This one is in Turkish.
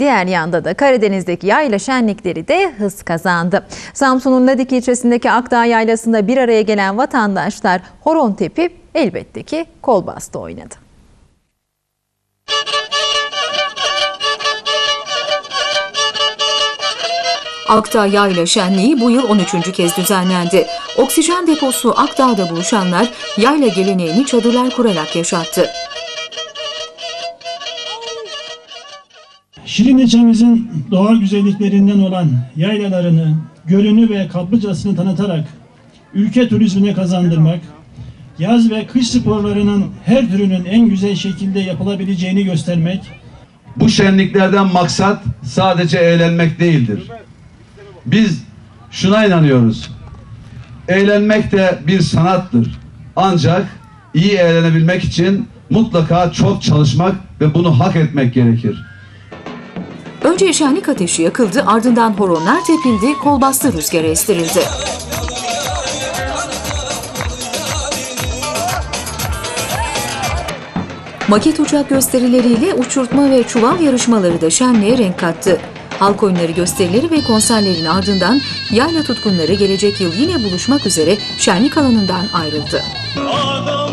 Diğer yanda da Karadeniz'deki yayla şenlikleri de hız kazandı. Samsun'un Ladik ilçesindeki Akdağ Yaylası'nda bir araya gelen vatandaşlar horon tepip elbette ki kol bastı oynadı. Akdağ Yayla Şenliği bu yıl 13. kez düzenlendi. Oksijen deposu Akdağ'da buluşanlar yayla geleneğini çadırlar kurarak yaşattı. Şirin ilçemizin doğal güzelliklerinden olan yaylalarını, gölünü ve kaplıcasını tanıtarak ülke turizmine kazandırmak, yaz ve kış sporlarının her türünün en güzel şekilde yapılabileceğini göstermek, Bu şenliklerden maksat sadece eğlenmek değildir. Biz şuna inanıyoruz. Eğlenmek de bir sanattır. Ancak iyi eğlenebilmek için mutlaka çok çalışmak ve bunu hak etmek gerekir. Önce şenlik ateşi yakıldı, ardından horonlar tepildi, kolbastı rüzgara estirildi. Maket uçak gösterileriyle uçurtma ve çuval yarışmaları da şenliğe renk kattı. Halk oyunları gösterileri ve konserlerin ardından yayla tutkunları gelecek yıl yine buluşmak üzere şenlik alanından ayrıldı. Ada